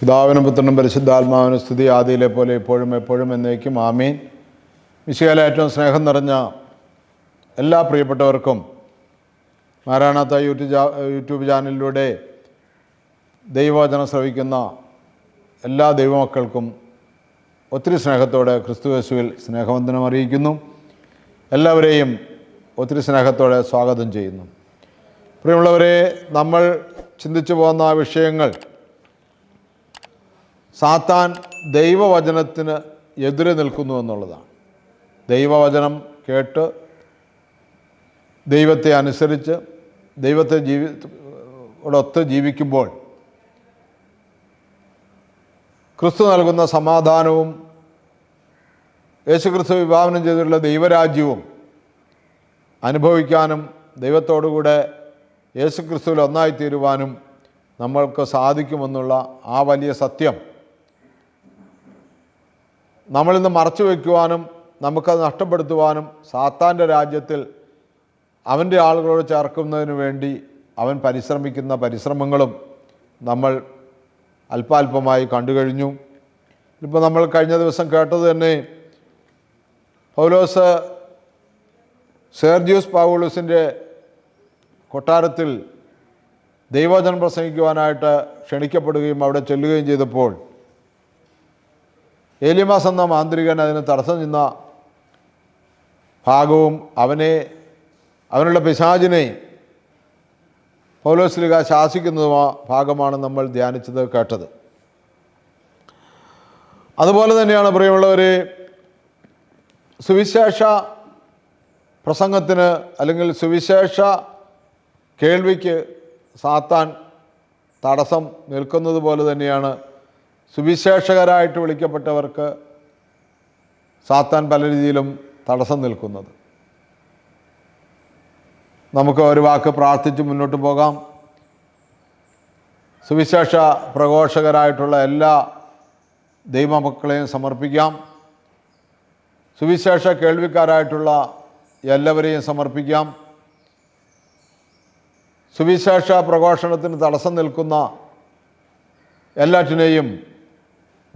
പിതാവിനും പുത്രനും പരിശുദ്ധാത്മാവിനും സ്തുതി ആദിയിലെ പോലെ ഇപ്പോഴും എപ്പോഴും എന്നേക്കും. ആമീൻ. വിശകല ഏറ്റവും സ്നേഹം നിറഞ്ഞ എല്ലാ പ്രിയപ്പെട്ടവർക്കും മാരാണാത്ത യൂട്യൂബ് യൂട്യൂബ് ചാനലിലൂടെ ദൈവവചനം ശ്രവിക്കുന്ന എല്ലാ ദൈവമക്കൾക്കും ഒത്തിരി സ്നേഹത്തോടെ ക്രിസ്തു യേശുവിൽ സ്നേഹവന്ദനം അറിയിക്കുന്നു. എല്ലാവരെയും ഒത്തിരി സ്നേഹത്തോടെ സ്വാഗതം ചെയ്യുന്നു. പ്രിയമുള്ളവരെ നമ്മൾ ചിന്തിച്ചു പോകുന്ന വിഷയങ്ങൾ സാത്താൻ ദൈവവചനത്തിന് എതിരെ നിൽക്കുന്നു എന്നുള്ളതാണ്. ദൈവവചനം കേട്ട് ദൈവത്തെ അനുസരിച്ച് ദൈവത്തെ ജീവി ഒത്ത് ജീവിക്കുമ്പോൾ ക്രിസ്തു നൽകുന്ന സമാധാനവും യേശുക്രിസ്തു വിഭാവനം ചെയ്തിട്ടുള്ള ദൈവരാജ്യവും അനുഭവിക്കാനും ദൈവത്തോടുകൂടെ യേശുക്രിസ്തുവിൽ ഒന്നായിത്തീരുവാനും നമ്മൾക്ക് സാധിക്കുമെന്നുള്ള ആ വലിയ സത്യം നമ്മളിന്ന് മറച്ചു വയ്ക്കുവാനും നമുക്കത് നഷ്ടപ്പെടുത്തുവാനും സാത്താന്റെ രാജ്യത്തിൽ അവന്റെ ആളുകളോട് ചേർക്കുന്നതിന് വേണ്ടി അവൻ പരിശ്രമിക്കുന്ന പരിശ്രമങ്ങളും നമ്മൾ അല്പാൽപമായി കണ്ടു കഴിഞ്ഞു ഇപ്പോൾ നമ്മൾ കഴിഞ്ഞ ദിവസം കേട്ടത് തന്നെ പൗലോസ് സെർജിയോസ് പൗലോസിന്റെ കൊട്ടാരത്തിൽ ദൈവജനം പ്രസംഗിക്കുവാനായിട്ട് ക്ഷണിക്കപ്പെടുകയും അവിടെ ചെല്ലുകയും ചെയ്തപ്പോൾ ഏലിമാസ് എന്ന മാന്ത്രികൻ അതിന് തടസ്സം നിന്ന ഭാഗവും അവനെ അവനുള്ള പിശാചിനെ പൗലോസ്ലിക ശാസിക്കുന്ന ഭാഗമാണ് നമ്മൾ ധ്യാനിച്ചത് കേട്ടത്. അതുപോലെ തന്നെയാണ് പ്രിയമുള്ളവരെ സുവിശേഷ പ്രസംഗത്തിന് അല്ലെങ്കിൽ സുവിശേഷ കേൾവിക്ക് സാത്താൻ തടസ്സം നിൽക്കുന്നത് പോലെ തന്നെയാണ് സുവിശേഷകരായിട്ട് വിളിക്കപ്പെട്ടവർക്ക് സാത്താൻ പല രീതിയിലും തടസ്സം നിൽക്കുന്നത്. നമുക്ക് ഒരു വാക്ക് പ്രാർത്ഥിച്ച് മുന്നോട്ട് പോകാം. സുവിശേഷ പ്രഘോഷകരായിട്ടുള്ള എല്ലാ ദൈവമക്കളെയും സമർപ്പിക്കാം. സുവിശേഷ കേൾവിക്കാരായിട്ടുള്ള എല്ലാവരെയും സമർപ്പിക്കാം. സുവിശേഷ പ്രഘോഷണത്തിന് തടസ്സം നിൽക്കുന്ന എല്ലാറ്റിനെയും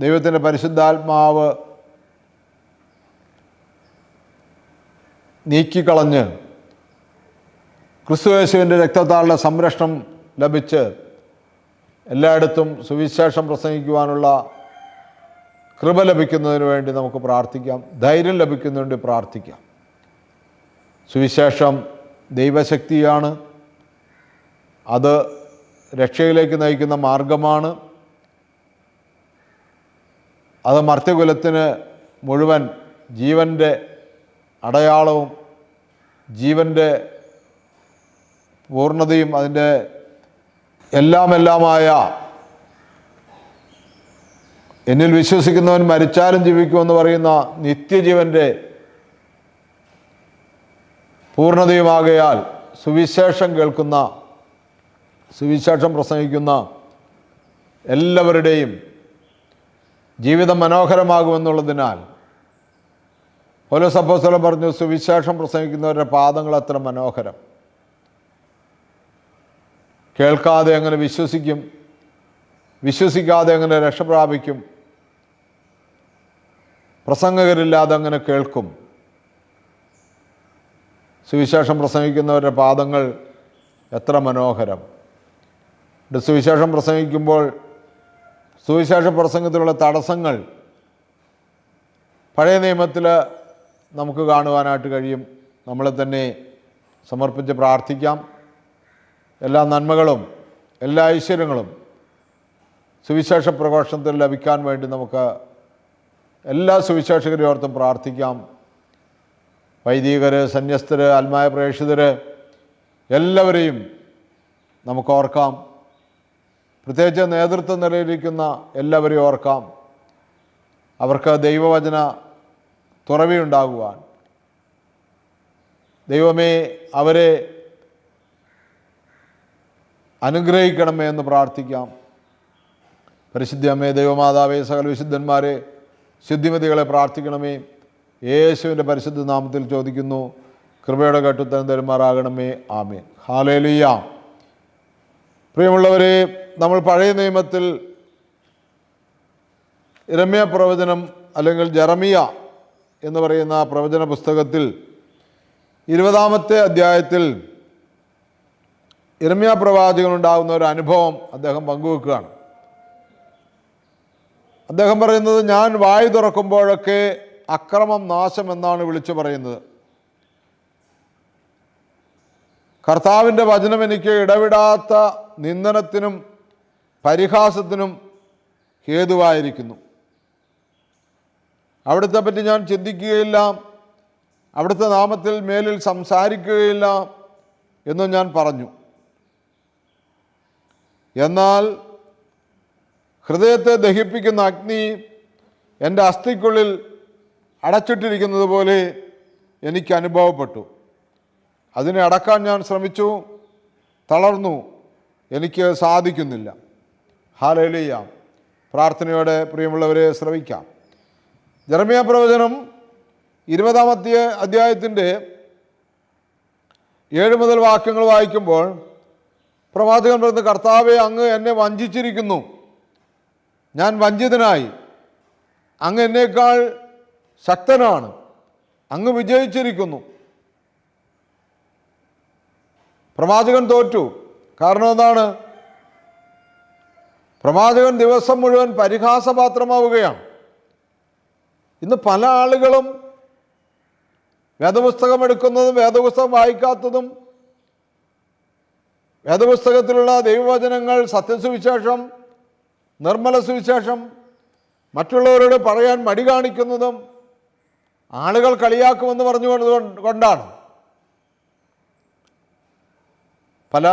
ദൈവത്തിന്റെ പരിശുദ്ധാത്മാവ് നീക്കിക്കളഞ്ഞ് ക്രിസ്തുവേശുവിന്റെ രക്തത്താളുടെ സംരക്ഷണം ലഭിച്ച് എല്ലായിടത്തും സുവിശേഷം പ്രസംഗിക്കുവാനുള്ള കൃപ ലഭിക്കുന്നതിന് വേണ്ടി നമുക്ക് പ്രാർത്ഥിക്കാം. ധൈര്യം ലഭിക്കുന്നതിന് വേണ്ടി പ്രാർത്ഥിക്കാം. സുവിശേഷം ദൈവശക്തിയാണ്. അത് രക്ഷയിലേക്ക് നയിക്കുന്ന മാർഗമാണ്. അത് മർത്യകുലത്തിന് മുഴുവൻ ജീവന്റെ അടയാളവും ജീവന്റെ പൂർണതയും അതിന്റെ എല്ലാമെല്ലാമായ എന്നിൽ വിശ്വസിക്കുന്നവൻ മരിച്ചാലും ജീവിക്കുമെന്ന് പറയുന്ന നിത്യജീവന്റെ പൂർണതയുമാകയാൽ സുവിശേഷം കേൾക്കുന്ന സുവിശേഷം പ്രസംഗിക്കുന്ന എല്ലാവരുടെയും ജീവിതം മനോഹരമാകുമെന്നുള്ളതിനാൽ ഓരോ സപ്പോസ്തലം പറഞ്ഞു സുവിശേഷം പ്രസംഗിക്കുന്നവരുടെ പാദങ്ങൾ അത്ര മനോഹരം. കേൾക്കാതെ എങ്ങനെ വിശ്വസിക്കും വിശ്വസിക്കാതെ എങ്ങനെ രക്ഷപ്രാപിക്കും പ്രസംഗകരില്ലാതെ അങ്ങനെ കേൾക്കും. സുവിശേഷം പ്രസംഗിക്കുന്നവരുടെ പാദങ്ങൾ എത്ര മനോഹരം. സുവിശേഷം പ്രസംഗിക്കുമ്പോൾ സുവിശേഷ പ്രസംഗത്തിലുള്ള തടസ്സങ്ങൾ പഴയ നിയമത്തിൽ നമുക്ക് കാണുവാനായിട്ട് കഴിയും. നമ്മളെ തന്നെ സമർപ്പിച്ച് പ്രാർത്ഥിക്കാം. എല്ലാ നന്മകളും എല്ലാ ഐശ്വര്യങ്ങളും സുവിശേഷ പ്രഘോഷണത്തിൽ ലഭിക്കാൻ വേണ്ടി നമുക്ക് എല്ലാ സുവിശേഷകരെ ഓർത്തും പ്രാർത്ഥിക്കാം. വൈദികർ സന്യസ്തർ ആത്മായ പ്രേക്ഷിതർ എല്ലാവരെയും നമുക്ക് ഓർക്കാം. പ്രത്യേകിച്ച് നേതൃത്വ നിലയിലിരിക്കുന്ന എല്ലാവരെയും ഓർക്കാം. അവർക്ക് ദൈവവചന തുറവിയുണ്ടാകുവാൻ. ദൈവമേ അവരെ അനുഗ്രഹിക്കണമേ എന്ന് പ്രാർത്ഥിക്കാം. പരിശുദ്ധി അമ്മേ ദൈവമാതാവേ സകല വിശുദ്ധന്മാരെ ശുദ്ധിമതികളെ പ്രാർത്ഥിക്കണമേ. യേശുവിന്റെ പരിശുദ്ധ നാമത്തിൽ ചോദിക്കുന്നു. കൃപയുടെ കെട്ടുത്തരം തരുമാറാകണമേ. ആമേൻ. ഹാലേലുയ്യ പ്രിയമുള്ളവരെ നമ്മൾ പഴയ നിയമത്തിൽ ഇരമ്യ പ്രവചനം അല്ലെങ്കിൽ ജറമിയ എന്ന് പറയുന്ന പ്രവചന പുസ്തകത്തിൽ ഇരുപതാമത്തെ അധ്യായത്തിൽ ഇരമ്യ പ്രവാചകനുണ്ടാകുന്ന ഒരു അനുഭവം അദ്ദേഹം പങ്കുവെക്കുകയാണ്. അദ്ദേഹം പറയുന്നത് ഞാൻ വായു തുറക്കുമ്പോഴൊക്കെ അക്രമം നാശം എന്നാണ് വിളിച്ചു പറയുന്നത്. കർത്താവിന്റെ വചനം എനിക്ക് ഇടവിടാത്ത നിന്ദനത്തിനും പരിഹാസത്തിനും ഹേതുവായിരിക്കുന്നു. അവിടുത്തെ പറ്റി ഞാൻ ചിന്തിക്കുകയില്ല. അവിടുത്തെ നാമത്തിൽ മേലിൽ സംസാരിക്കുകയില്ല എന്നും ഞാൻ പറഞ്ഞു. എന്നാൽ ഹൃദയത്തെ ദഹിപ്പിക്കുന്ന അഗ്നി എന്റെ അസ്ഥിക്കുള്ളിൽ അടച്ചിട്ടിരിക്കുന്നത് പോലെ എനിക്ക് അനുഭവപ്പെട്ടു. അതിനെ അടക്കാൻ ഞാൻ ശ്രമിച്ചു തളർന്നു. എനിക്ക് സാധിക്കുന്നില്ല. ഹാലയിലെയ്യ പ്രാർത്ഥനയോടെ പ്രിയമുള്ളവരെ ശ്രമിക്കാം ജർമ്മിയ പ്രവചനം ഇരുപതാമത്തെ അധ്യായത്തിന്റെ ഏഴ് മുതൽ വാക്യങ്ങൾ വായിക്കുമ്പോൾ പ്രവാചകൻ പറയുന്ന കർത്താവെ അങ്ങ് എന്നെ വഞ്ചിച്ചിരിക്കുന്നു. ഞാൻ വഞ്ചിതനായി. അങ്ങ് എന്നേക്കാൾ ശക്തനാണ്. അങ്ങ് വിജയിച്ചിരിക്കുന്നു. പ്രവാചകൻ തോറ്റു. കാരണം എന്താണ്? പ്രവാചകൻ ദിവസം മുഴുവൻ പരിഹാസപാത്രമാവുകയാണ്. ഇന്ന് പല ആളുകളും വേദപുസ്തകം എടുക്കുന്നതും വേദപുസ്തകം വായിക്കാത്തതും വേദപുസ്തകത്തിലുള്ള ദൈവവചനങ്ങൾ സത്യസുവിശേഷം നിർമ്മല സുവിശേഷം മറ്റുള്ളവരോട് പറയാൻ മടി കാണിക്കുന്നതും ആളുകൾ കളിയാക്കുമെന്ന് പറഞ്ഞുകൊണ്ട് കൊണ്ടാണ്. പല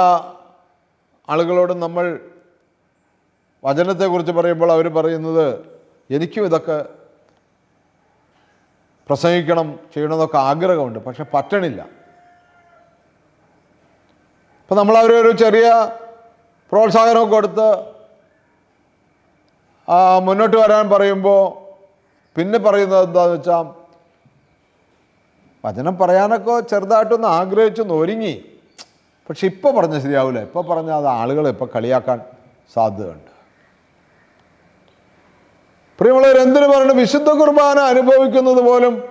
ആളുകളോടും നമ്മൾ വചനത്തെക്കുറിച്ച് പറയുമ്പോൾ അവർ പറയുന്നത് എനിക്കും ഇതൊക്കെ പ്രസംഗിക്കണം ചെയ്യണമെന്നൊക്കെ ആഗ്രഹമുണ്ട് പക്ഷെ പറ്റണില്ല. അപ്പം നമ്മൾ അവരൊരു ചെറിയ പ്രോത്സാഹനമൊക്കെ കൊടുത്ത് മുന്നോട്ട് വരാൻ പറയുമ്പോൾ പിന്നെ പറയുന്നത് എന്താണെന്ന് വെച്ചാൽ വചനം പറയാനൊക്കെ ചെറുതായിട്ടൊന്ന് ആഗ്രഹിച്ചൊന്ന് ഒരുങ്ങി. പക്ഷെ ഇപ്പോൾ പറഞ്ഞ ശരിയാവില്ല ഇപ്പോൾ പറഞ്ഞാൽ അത് ആളുകളെ ഇപ്പോൾ കളിയാക്കാൻ സാധ്യതയുണ്ട്. പ്രിയമുള്ളവർ എന്തിനു പറഞ്ഞു വിശുദ്ധ കുർബാന അനുഭവിക്കുന്നത് പോലും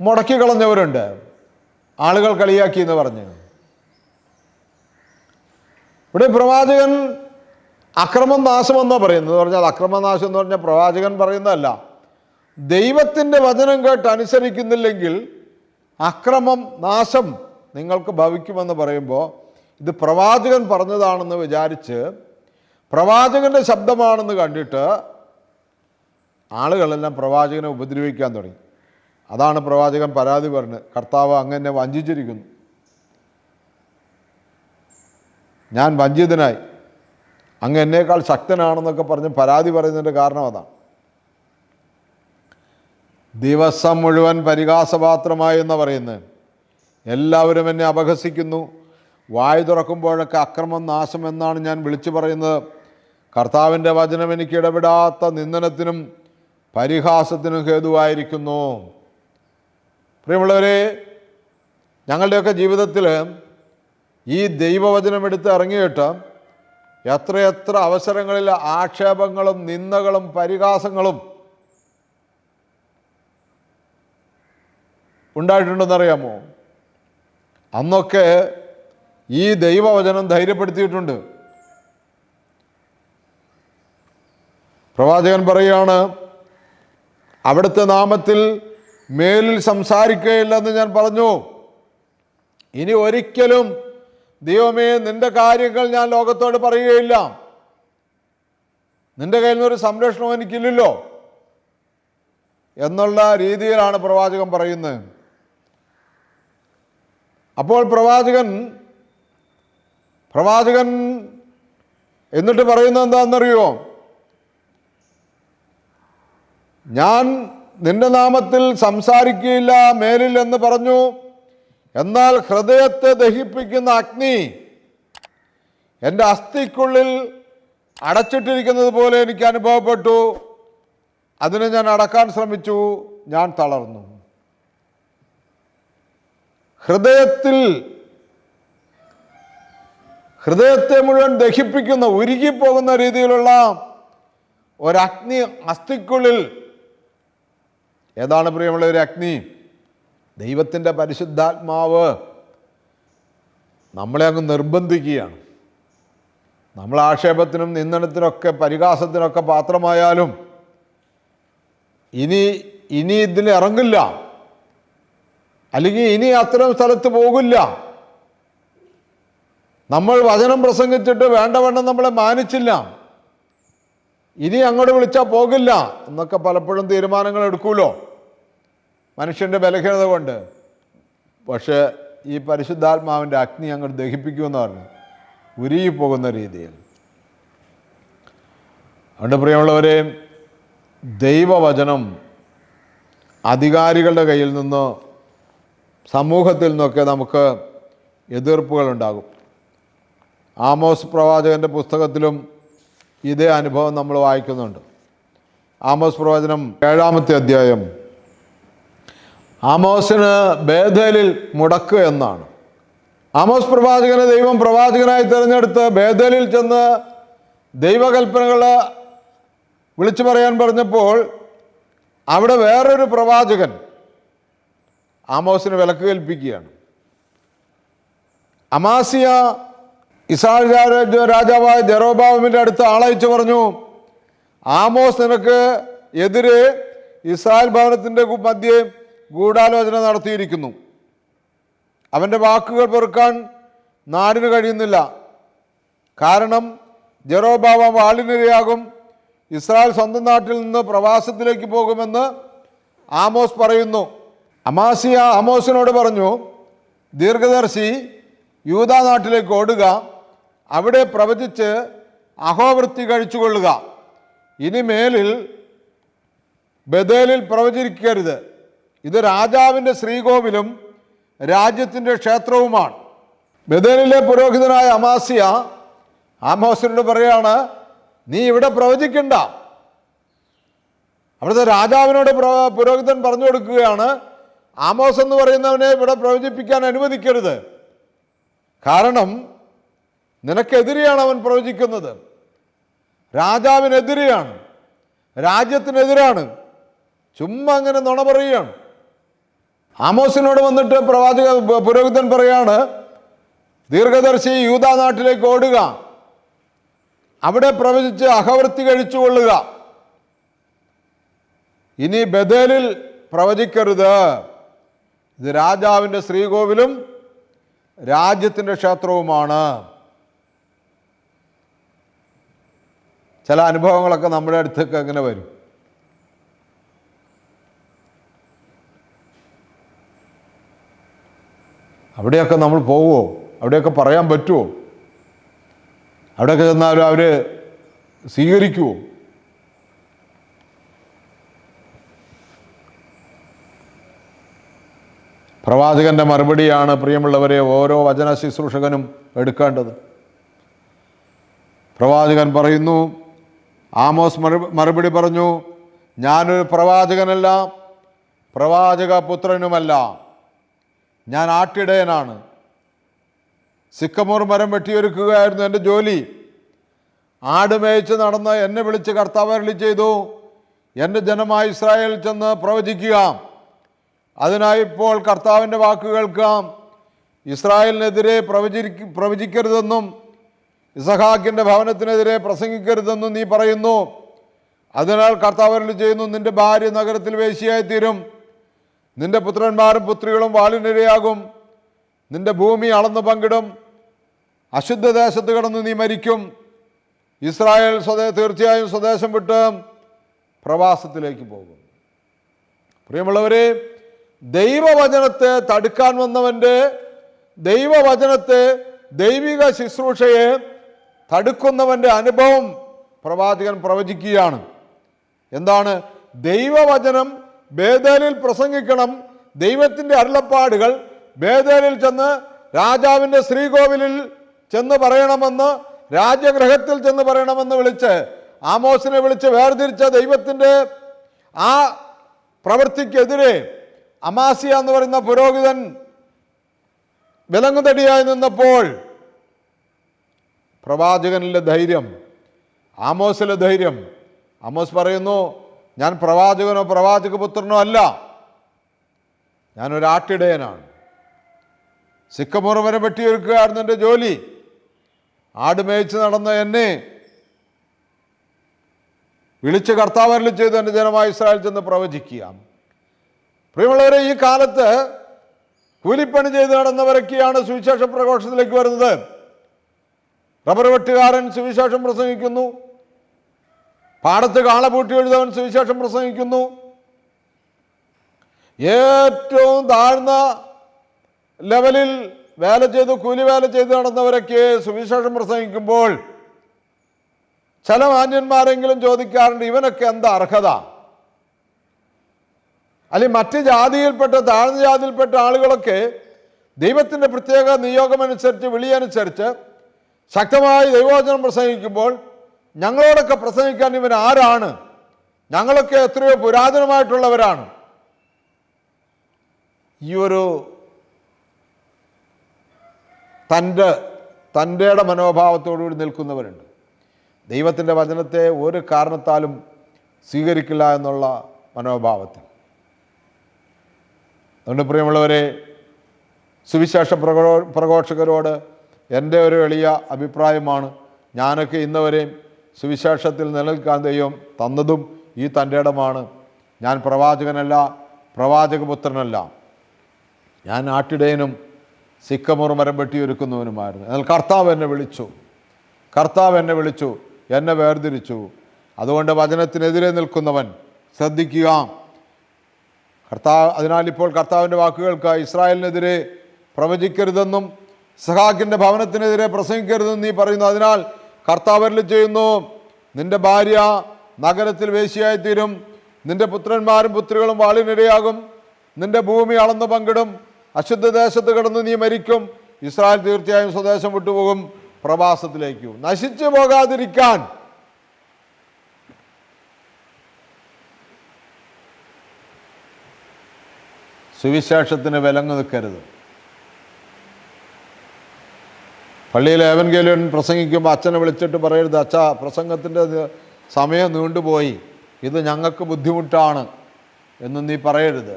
മുടക്കി കളഞ്ഞവരുണ്ട്? ആളുകൾ കളിയാക്കി എന്ന് പറഞ്ഞു. ഇവിടെ പ്രവാചകൻ അക്രമം എന്നാ പറയുന്നത്? പറഞ്ഞാൽ അക്രമനാശം എന്ന് പറഞ്ഞാൽ പ്രവാചകൻ പറയുന്നതല്ല. ദൈവത്തിന്റെ വചനം കേട്ട് അനുസരിക്കുന്നില്ലെങ്കിൽ അക്രമം നാശം നിങ്ങൾക്ക് ഭവിക്കുമെന്ന് പറയുമ്പോൾ ഇത് പ്രവാചകൻ പറഞ്ഞതാണെന്ന് വിചാരിച്ച് പ്രവാചകന്റെ ശബ്ദമാണെന്ന് കണ്ടിട്ട് ആളുകളെല്ലാം പ്രവാചകനെ ഉപദ്രവിക്കാൻ തുടങ്ങി. അതാണ് പ്രവാചകൻ പരാതി പറഞ്ഞത്. കർത്താവ് അങ്ങനെ വഞ്ചിച്ചിരിക്കുന്നു. ഞാൻ വഞ്ചിതനായി. അങ്ങ് എന്നേക്കാൾ ശക്തനാണെന്നൊക്കെ പറഞ്ഞ് പരാതി പറയുന്നതിന്റെ കാരണം അതാണ്. ദിവസം മുഴുവൻ പരിഹാസപാത്രമായി എന്ന് പറയുന്നത്. എല്ലാവരും എന്നെ അപഹസിക്കുന്നു. വായു തുറക്കുമ്പോഴൊക്കെ അക്രമം നാശം എന്നാണ് ഞാൻ വിളിച്ചു പറയുന്നത്. കർത്താവിന്റെ വചനം എനിക്ക് ഇടപെടാത്ത നിന്ദനത്തിനും പരിഹാസത്തിനും ഹേതുവായിരിക്കുന്നു. പ്രിയമുള്ളവരെ ഞങ്ങളുടെയൊക്കെ ജീവിതത്തിൽ ഈ ദൈവവചനം എടുത്ത് ഇറങ്ങിയിട്ട് എത്രയെത്ര അവസരങ്ങളിൽ ആക്ഷേപങ്ങളും നിന്ദകളും പരിഹാസങ്ങളും ഉണ്ടായിട്ടുണ്ടെന്നറിയാമോ? അന്നൊക്കെ ഈ ദൈവവചനം ധൈര്യപ്പെടുത്തിയിട്ടുണ്ട്. പ്രവാചകൻ പറയുകയാണ് അവിടുത്തെ നാമത്തിൽ മേലിൽ സംസാരിക്കുകയില്ലെന്ന് ഞാൻ പറഞ്ഞു. ഇനി ഒരിക്കലും ദൈവമേ നിന്റെ കാര്യങ്ങൾ ഞാൻ ലോകത്തോട് പറയുകയില്ല. നിന്റെ കയ്യിൽ നിന്നൊരു സംരക്ഷണം എനിക്കില്ലല്ലോ. എന്നുള്ള രീതിയിലാണ് പ്രവാചകൻ പറയുന്നത്. അപ്പോൾ പ്രവാചകൻ പ്രവാചകൻ എന്നിട്ട് പറയുന്നത് എന്താണെന്നറിയോ? ഞാൻ നിന്റെ നാമത്തിൽ സംസാരിക്കുകയില്ല മേലിൽ എന്ന് പറഞ്ഞു. എന്നാൽ ഹൃദയത്തെ ദഹിപ്പിക്കുന്ന അഗ്നി എന്റെ അസ്ഥിക്കുള്ളിൽ അടച്ചിട്ടിരിക്കുന്നത് പോലെ എനിക്ക് അനുഭവപ്പെട്ടു. അതിനെ ഞാൻ അടക്കാൻ ശ്രമിച്ചു. ഞാൻ തളർന്നു. ഹൃദയത്തിൽ ഹൃദയത്തെ മുഴുവൻ ദഹിപ്പിക്കുന്ന ഉരുകിപ്പോകുന്ന രീതിയിലുള്ള ഒരഗ്നി അസ്ഥിക്കുള്ളിൽ. ഏതാണ് പ്രിയമുള്ള ഒരു അഗ്നി? ദൈവത്തിന്റെ പരിശുദ്ധാത്മാവ് നമ്മളെ അങ്ങ് നിർബന്ധിക്കുകയാണ്. നമ്മൾ ആക്ഷേപത്തിനും നിന്ദനത്തിനൊക്കെ പരിഹാസത്തിനൊക്കെ പാത്രമായാലും ഇനി ഇനി ഇതിൽ ഇറങ്ങില്ല. അല്ലെങ്കിൽ ഇനി അത്തരം സ്ഥലത്ത് പോകില്ല. നമ്മൾ വചനം പ്രസംഗിച്ചിട്ട് വേണ്ടവണ്ണം നമ്മളെ മാനിച്ചില്ല. ഇനി അങ്ങോട്ട് വിളിച്ചാൽ പോകില്ല എന്നൊക്കെ പലപ്പോഴും തീരുമാനങ്ങൾ എടുക്കൂലോ? മനുഷ്യന്റെ ബലഹീനത കൊണ്ട്. പക്ഷേ ഈ പരിശുദ്ധാത്മാവിന്റെ അഗ്നി അങ്ങോട്ട് ദഹിപ്പിക്കുമെന്ന് പറഞ്ഞു. ഉരുകി പോകുന്ന രീതിയിൽ. അതുകൊണ്ട് പ്രിയമുള്ളവരെ ദൈവവചനം അധികാരികളുടെ കയ്യിൽ നിന്ന് സമൂഹത്തിൽ നിന്നൊക്കെ നമുക്ക് എതിർപ്പുകളുണ്ടാകും. ആമോസ് പ്രവാചകന്റെ പുസ്തകത്തിലും ഇതേ അനുഭവം നമ്മൾ വായിക്കുന്നുണ്ട്. ആമോസ് പ്രവചനം ഏഴാമത്തെ അധ്യായം. ആമോസിന് ബേദലിൽ മുടക്ക് എന്നാണ്. ആമോസ് പ്രവാചകനെ ദൈവം പ്രവാചകനായി തിരഞ്ഞെടുത്ത് ബേദലിൽ ചെന്ന് ദൈവകൽപ്പനകൾ വിളിച്ചു പറയാൻ പറഞ്ഞപ്പോൾ അവിടെ വേറൊരു പ്രവാചകൻ ആമോസിന് വിലക്ക് കൽപ്പിക്കുകയാണ് അമാസിയ ഇസാൽ രാജാവായ ജെറോബാമിന്റെ അടുത്ത് ആളയച്ചു പറഞ്ഞു ആമോസ് നിനക്ക് എതിരെ ഇസ്രായേൽ ഭവനത്തിന്റെ മധ്യേ ഗൂഢാലോചന നടത്തിയിരിക്കുന്നു. അവന്റെ വാക്കുകൾ പെറുക്കാൻ നാടിന് കഴിയുന്നില്ല. കാരണം ജെറോബാവ വാളിനിരയാകും. ഇസ്രായേൽ സ്വന്തം നാട്ടിൽ നിന്ന് പ്രവാസത്തിലേക്ക് പോകുമെന്ന് ആമോസ് പറയുന്നു. അമാസിയ ആമോസിനോട് പറഞ്ഞു ദീർഘദർശി യൂതാ നാട്ടിലേക്ക് ഓടുക. അവിടെ പ്രവചിച്ച് അഹോവൃത്തി കഴിച്ചുകൊള്ളുക. ഇനി മേലിൽ ബദേലിൽ പ്രവചിക്കരുത്. ഇത് രാജാവിന്റെ ശ്രീകോവിലും രാജ്യത്തിന്റെ ക്ഷേത്രവുമാണ്. ബദേലിലെ പുരോഹിതനായ അമാസിയ ആമോസിനോട് പറയാണ് നീ ഇവിടെ പ്രവചിക്കണ്ട. അവിടുത്തെ രാജാവിനോട് പുരോഹിതൻ പറഞ്ഞു കൊടുക്കുകയാണ് ആമോസ് എന്ന് പറയുന്നവനെ ഇവിടെ പ്രവചിപ്പിക്കാൻ അനുവദിക്കരുത്. കാരണം നിനക്കെതിരെയാണ് അവൻ പ്രവചിക്കുന്നത്. രാജാവിനെതിരെയാണ്. രാജ്യത്തിനെതിരാണ്. ചുമ്മാ അങ്ങനെ നുണ പറയുകയാണ്. ആമോസിനോട് വന്നിട്ട് പ്രവാചക പുരോഹിതൻ പറയാണ് ദീർഘദർശി യൂതാ നാട്ടിലേക്ക് ഓടുക. അവിടെ പ്രവചിച്ച് അഹവൃത്തി കഴിച്ചുകൊള്ളുക. ഇനി ബദേലിൽ പ്രവചിക്കരുത്. ഇത് രാജാവിന്റെ ശ്രീകോവിലും രാജ്യത്തിന്റെ ക്ഷേത്രവുമാണ്. ചില അനുഭവങ്ങളൊക്കെ നമ്മുടെ അടുത്തൊക്കെ അങ്ങനെ വരും. അവിടെയൊക്കെ നമ്മൾ പോവുമോ അവിടെയൊക്കെ പറയാൻ പറ്റുമോ അവിടെയൊക്കെ ചെന്നാലും അവർ സ്വീകരിക്കുമോ പ്രവാചകന്റെ മറുപടിയാണ് പ്രിയമുള്ളവരെ ഓരോ വചന ശുശ്രൂഷകനും എടുക്കേണ്ടത്. പ്രവാചകൻ പറയുന്നു ആമോസ് മറുപടി പറഞ്ഞു ഞാനൊരു പ്രവാചകനല്ല പ്രവാചക പുത്രനുമല്ല. ഞാൻ ആട്ടിടയനാണ്. സിക്കമൂർ മരം വെട്ടിയൊരുക്കുകയായിരുന്നു എന്റെ ജോലി. ആട് മേയിച്ച് നടന്ന് എന്നെ വിളിച്ച് കർത്താവ് അരുളി ചെയ്തു. എന്റെ ജനമായ ഇസ്രായേൽ ചെന്ന് പ്രവചിക്കുക. അതിനായി ഇപ്പോൾ കർത്താവിന്റെ വാക്കുകൾക്ക് കേൾക്കാം. ഇസ്രായേലിനെതിരെ പ്രവചി പ്രവചിക്കരുതെന്നും ഇസഹാക്കിന്റെ ഭവനത്തിനെതിരെ പ്രസംഗിക്കരുതെന്ന് നീ പറയുന്നു. അതിനാൽ കർത്താവരിൽ ചെയ്യുന്നു നിന്റെ ഭാര്യ നഗരത്തിൽ വേശിയായിത്തീരും തീരും നിന്റെ പുത്രന്മാരും പുത്രികളും വാളിനിരയാകും. നിന്റെ ഭൂമി അളന്നു പങ്കിടും. അശുദ്ധ ദേശത്ത് കിടന്ന് നീ മരിക്കും. ഇസ്രായേൽ സ്വദേ തീർച്ചയായും സ്വദേശം വിട്ട് പ്രവാസത്തിലേക്ക് പോകും. പ്രിയമുള്ളവരെ ദൈവവചനത്തെ തടുക്കാൻ വന്നവന്റെ ദൈവവചനത്തെ ദൈവിക ശുശ്രൂഷയെ തടുക്കുന്നവന്റെ അനുഭവം പ്രവാചകൻ പ്രവചിക്കുകയാണ്. എന്താണ്? ദൈവവചനം ബേദലിൽ പ്രസംഗിക്കണം. ദൈവത്തിന്റെ അരുളപ്പാടുകൾ ബേദലിൽ ചെന്ന് രാജാവിന്റെ ശ്രീകോവിലിൽ ചെന്ന് പറയണമെന്ന് രാജഗൃഹത്തിൽ ചെന്ന് പറയണമെന്ന് വിളിച്ച് ആമോസിനെ വിളിച്ച് വേർതിരിച്ച ദൈവത്തിന്റെ ആ പ്രവൃത്തിക്കെതിരെ അമാസിയ എന്ന് പറയുന്ന പുരോഹിതൻ വിലങ്ങുതടിയായി നിന്നപ്പോൾ പ്രവാചകനിലെ ധൈര്യം ആമോസിലെ ധൈര്യം. ആമോസ് പറയുന്നു ഞാൻ പ്രവാചകനോ പ്രവാചക പുത്രനോ അല്ല. ഞാനൊരാട്ടിടയനാണ് സിക്കമുറ വരെ വെട്ടിയൊരുക്കുകയായിരുന്നു എന്റെ ജോലി. ആട് മേയിച്ച് നടന്ന എന്നെ വിളിച്ച് കർത്താവരിൽ ചെയ്ത് എന്റെ ജനമായ ഇസ്രായേൽ ചെന്ന് പ്രവചിക്കുക. പ്രിയമുള്ളവരെ ഈ കാലത്ത് കൂലിപ്പണി ചെയ്ത് നടന്നവരൊക്കെയാണ് സുവിശേഷ പ്രഘോഷത്തിലേക്ക് വരുന്നത്. റബ്ബർ വെട്ടുകാരൻ സുവിശേഷം പ്രസംഗിക്കുന്നു. പാടത്ത് കാളപൂട്ടി എഴുതവൻ സുവിശേഷം പ്രസംഗിക്കുന്നു. ഏറ്റവും താഴ്ന്ന ലെവലിൽ വേല ചെയ്ത് കൂലി വേല ചെയ്ത് നടന്നവരൊക്കെ സുവിശേഷം പ്രസംഗിക്കുമ്പോൾ ചില മാന്യന്മാരെങ്കിലും ചോദിക്കാറുണ്ട് ഇവനൊക്കെ എന്താ അർഹത? അല്ലെങ്കിൽ മറ്റ് ജാതിയിൽപ്പെട്ട താഴ്ന്ന ജാതിയിൽപ്പെട്ട ആളുകളൊക്കെ ദൈവത്തിന്റെ പ്രത്യേക നിയോഗമനുസരിച്ച് വിളിയനുസരിച്ച് ശക്തമായി ദൈവവചനം പ്രസംഗിക്കുമ്പോൾ ഞങ്ങളോടൊക്കെ പ്രസംഗിക്കാൻ ഇവൻ ആരാണ്? ഞങ്ങളൊക്കെ എത്രയോ പുരാതനമായിട്ടുള്ളവരാണ്. ഈ ഒരു തന്റെ തന്റെയുടെ മനോഭാവത്തോടുകൂടി നിൽക്കുന്നവരുണ്ട്. ദൈവത്തിന്റെ വചനത്തെ ഒരു കാരണത്താലും സ്വീകരിക്കില്ല എന്നുള്ള മനോഭാവത്തിൽ. അതുകൊണ്ട് പ്രിയമുള്ളവരെ സുവിശേഷ പ്രകോ പ്രഘോഷകരോട് എന്റെ ഒരു എളിയ അഭിപ്രായമാണ്. ഞാനൊക്കെ ഇന്നുവരെയും സുവിശേഷത്തിൽ നിലനിൽക്കാൻ ദൈവം തന്നതും ഈ തന്റെ ഇടമാണ്. ഞാൻ പ്രവാചകനല്ല പ്രവാചകപുത്രനല്ല. ഞാൻ ആട്ടിടയനും സിക്കമുറ മരം വെട്ടിയൊരുക്കുന്നവനുമായിരുന്നു. എന്നാൽ കർത്താവ് എന്നെ വിളിച്ചു. കർത്താവ് എന്നെ വിളിച്ചു. എന്നെ വേർതിരിച്ചു. അതുകൊണ്ട് വചനത്തിനെതിരെ നിൽക്കുന്നവൻ ശ്രദ്ധിക്കുക. കർത്താവ് അതിനാൽ ഇപ്പോൾ കർത്താവിന്റെ വാക്കുകൾക്ക് ഇസ്രായേലിനെതിരെ പ്രവചിക്കരുതെന്നും സഹാക്കിന്റെ ഭവനത്തിനെതിരെ പ്രസംഗിക്കരുതെന്ന് നീ പറയുന്നു. അതിനാൽ കർത്താവരിൽ ചെയ്യുന്നു നിന്റെ ഭാര്യ നഗരത്തിൽ വേശിയായിത്തീരും നിന്റെ പുത്രന്മാരും പുത്രികളും വാളിനിടയാകും നിന്റെ ഭൂമി അളന്ന് പങ്കിടും. അശുദ്ധ ദേശത്ത് കിടന്ന് നീ മരിക്കും. ഇസ്രായേൽ തീർച്ചയായും സ്വദേശം വിട്ടുപോകും. പ്രവാസത്തിലേക്ക് നശിച്ചു പോകാതിരിക്കാൻ. സുവിശേഷത്തിന് വിലങ്ങ് നിൽക്കരുത്. പള്ളിയിൽ ഏവൻഗേലിയൻ പ്രസംഗിക്കുമ്പോൾ അച്ഛനെ വിളിച്ചിട്ട് പറയരുത് അച്ഛ പ്രസംഗത്തിന്റെ സമയം നീണ്ടുപോയി. ഇത് ഞങ്ങൾക്ക് ബുദ്ധിമുട്ടാണ് എന്ന് നീ പറയരുത്.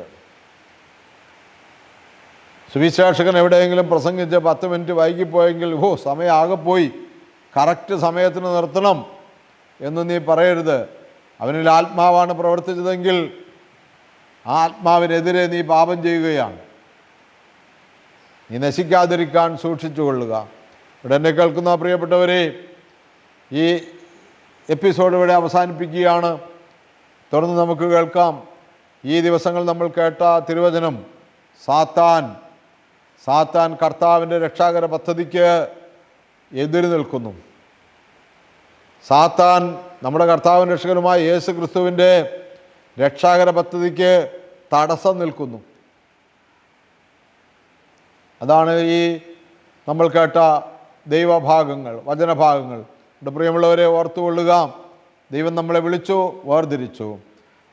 സുവിശേഷകൻ എവിടെയെങ്കിലും പ്രസംഗിച്ച് പത്ത് മിനിറ്റ് വൈകിപ്പോയെങ്കിൽ ഓ സമയം ആകെ പോയി കറക്റ്റ് സമയത്തിന് നിർത്തണം എന്ന് നീ പറയരുത്. അവനിൽ ആത്മാവാണ് പ്രവർത്തിച്ചതെങ്കിൽ ആ ആത്മാവിനെതിരെ നീ പാപം ചെയ്യുകയാണ്. നീ നശിക്കാതിരിക്കാൻ സൂക്ഷിച്ചു കൊള്ളുക ഇവിടെ എന്നെ കേൾക്കുന്ന പ്രിയപ്പെട്ടവരെ ഈ എപ്പിസോഡ് ഇവിടെ അവസാനിപ്പിക്കുകയാണ്. തുടർന്ന് നമുക്ക് കേൾക്കാം. ഈ ദിവസങ്ങൾ നമ്മൾ കേട്ട തിരുവചനം സാത്താൻ സാത്താൻ കർത്താവിന്റെ രക്ഷാകര പദ്ധതിക്ക് എതിര് നിൽക്കുന്നു. സാത്താൻ നമ്മുടെ കർത്താവിൻ രക്ഷകനുമായ യേശു ക്രിസ്തുവിന്റെ രക്ഷാകര പദ്ധതിക്ക് തടസ്സം നിൽക്കുന്നു. അതാണ് ഈ നമ്മൾ കേട്ട ദൈവഭാഗങ്ങൾ വചനഭാഗങ്ങൾ. എന്റെ പ്രിയമുള്ളവരെ ഓർത്തുകൊള്ളുക. ദൈവം നമ്മളെ വിളിച്ചു വേർതിരിച്ചു.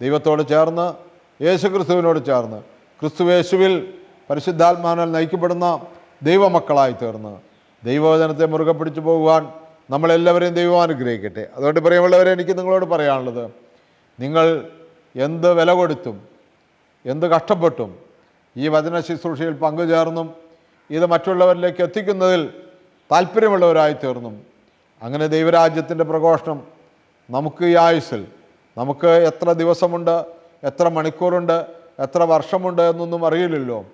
ദൈവത്തോട് ചേർന്ന് യേശു ക്രിസ്തുവിനോട് ചേർന്ന് ക്രിസ്തു യേശുവിൽ പരിശുദ്ധാത്മാവിനാൽ നയിക്കപ്പെടുന്ന ദൈവമക്കളായി തീർന്ന്. ദൈവവചനത്തെ മുറുകെ പിടിച്ചു പോകുവാൻ നമ്മളെല്ലാവരെയും ദൈവം അനുഗ്രഹിക്കട്ടെ. അതുകൊണ്ട് പ്രിയമുള്ളവരെ എനിക്ക് നിങ്ങളോട് പറയാനുള്ളത് നിങ്ങൾ എന്ത് വില കൊടുത്തും എന്ത് കഷ്ടപ്പെട്ടും ഈ വചന ശുശ്രൂഷയിൽ പങ്കുചേർന്നും ഇത് മറ്റുള്ളവരിലേക്ക് എത്തിക്കുന്നതിൽ താല്പര്യമുള്ളവരായി തീർന്നു അങ്ങനെ ദൈവരാജ്യത്തിന്റെ പ്രഘോഷണം നമുക്ക് ഈ ആയുസ്സിൽ നമുക്ക് എത്ര ദിവസമുണ്ട് എത്ര മണിക്കൂറുണ്ട് എത്ര വർഷമുണ്ട് എന്നൊന്നും അറിയില്ലല്ലോ.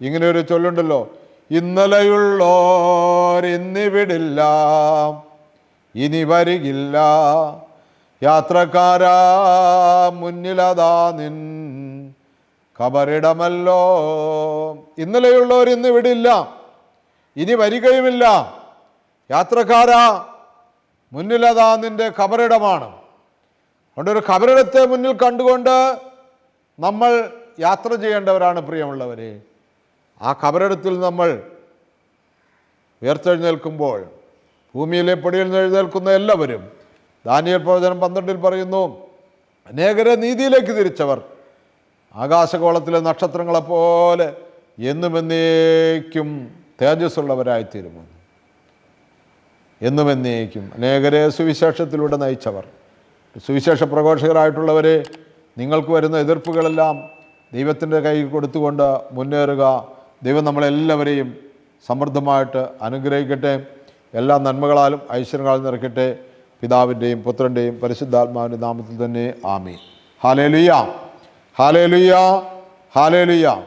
ഇങ്ങനെയൊരു ചൊല്ലുണ്ടല്ലോ ഇന്നലെയുള്ളോരിന്നിവിടില്ല ഇനി വരികില്ല. യാത്രക്കാരാ മുന്നിലതാ നിൻ കബറിടമല്ലോ. ഇന്നലെയുള്ളവർ ഇന്ന് വിടില്ല. ഇനി വരികയുമില്ല. യാത്രക്കാരാ മുന്നിലതാ നിന്റെ കബറിടമാണ് അതുകൊണ്ടൊരു ഖബറിടത്തെ മുന്നിൽ കണ്ടുകൊണ്ട് നമ്മൾ യാത്ര ചെയ്യേണ്ടവരാണ് പ്രിയമുള്ളവരെ. ആ കബറിടത്തിൽ നമ്മൾ ഉയർത്തെഴുന്നേൽക്കുമ്പോൾ ഭൂമിയിലെ പൊടിയിൽ എഴുന്നേൽക്കുന്ന എല്ലാവരും ദാനിയൽ പ്രവചനം പന്ത്രണ്ടിൽ പറയുന്നു അനേകരെ നീതിയിലേക്ക് തിരിച്ചവർ ആകാശഗോളത്തിലെ നക്ഷത്രങ്ങളെപ്പോലെ എന്നും എന്നേക്കും തീരുമോ എന്നും എന്നേക്കും അനേകരെ സുവിശേഷത്തിലൂടെ നയിച്ചവർ. സുവിശേഷ പ്രഘോഷകരായിട്ടുള്ളവരെ നിങ്ങൾക്ക് വരുന്ന എതിർപ്പുകളെല്ലാം ദൈവത്തിന്റെ കയ്യിൽ കൊടുത്തുകൊണ്ട് മുന്നേറുക. ദൈവം നമ്മളെല്ലാവരെയും സമൃദ്ധമായിട്ട് അനുഗ്രഹിക്കട്ടെ. എല്ലാ നന്മകളാലും ഐശ്വര്യങ്ങളാലും നിറയ്ക്കട്ടെ. പിതാവിന്റെയും പുത്രന്റെയും പരിശുദ്ധാത്മാവിന്റെ നാമത്തിൽ തന്നെ ആമി ഹാലേലുയ്യ ഹാലേലുയ്യ ഹാലേലുയ്യ